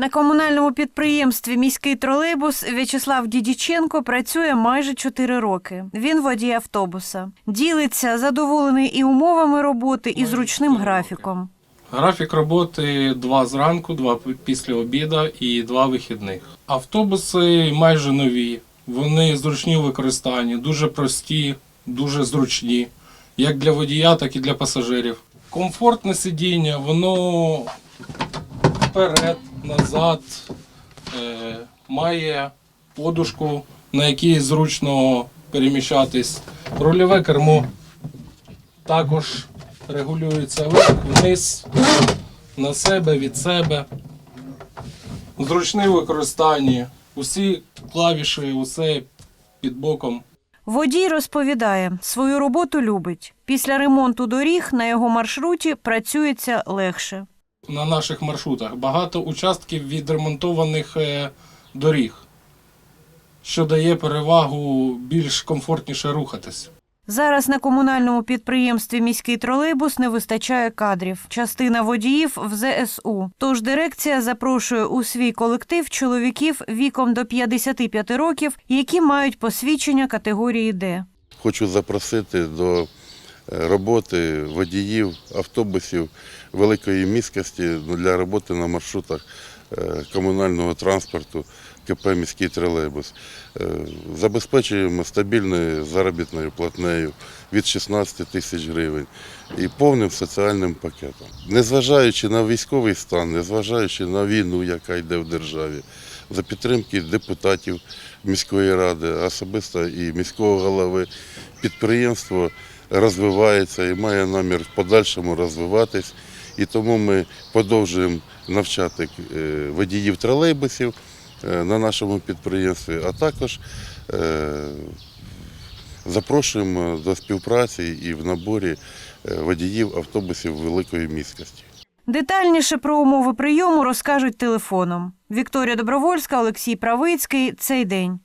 На комунальному підприємстві міський тролейбус В'ячеслав Дідіченко працює майже 4 роки. Він водій автобуса. Ділиться задоволений і умовами роботи, і зручним графіком. Графік роботи два зранку, два після обіда і два вихідних. Автобуси майже нові. Вони зручні у використанні, дуже прості, дуже зручні, як для водія, так і для пасажирів. Комфортне сидіння, воно вперед, назад, е, має подушку, на якій зручно переміщатись. Рульове кермо також регулюється вниз, на себе, від себе. Зручний в використанні. Усі клавіші, усе під боком. Водій розповідає, свою роботу любить. Після ремонту доріг на його маршруті працюється легше. На наших маршрутах багато участків відремонтованих е, доріг, що дає перевагу більш комфортніше рухатись. Зараз на комунальному підприємстві міський тролейбус не вистачає кадрів. Частина водіїв в ЗСУ. Тож дирекція запрошує у свій колектив чоловіків віком до 55 років, які мають посвідчення категорії Д. Хочу запросити до роботи водіїв автобусів великої міськості ну, для роботи на маршрутах е, комунального транспорту КП «Міський тролейбус». Е, Забезпечуємо стабільною заробітною платнею від 16 тисяч гривень і повним соціальним пакетом. Незважаючи на військовий стан, незважаючи на війну, яка йде в державі, за підтримки депутатів міської ради, особисто і міського голови, підприємство розвивається і має намір в подальшому розвиватись. І тому ми продовжуємо навчати е, водіїв тролейбусів е, на нашому підприємстві, а також е, запрошуємо до співпраці і в наборі водіїв автобусів великої міськості. Детальніше про умови прийому розкажуть телефоном. Вікторія Добровольська, Олексій Правицький. Цей день.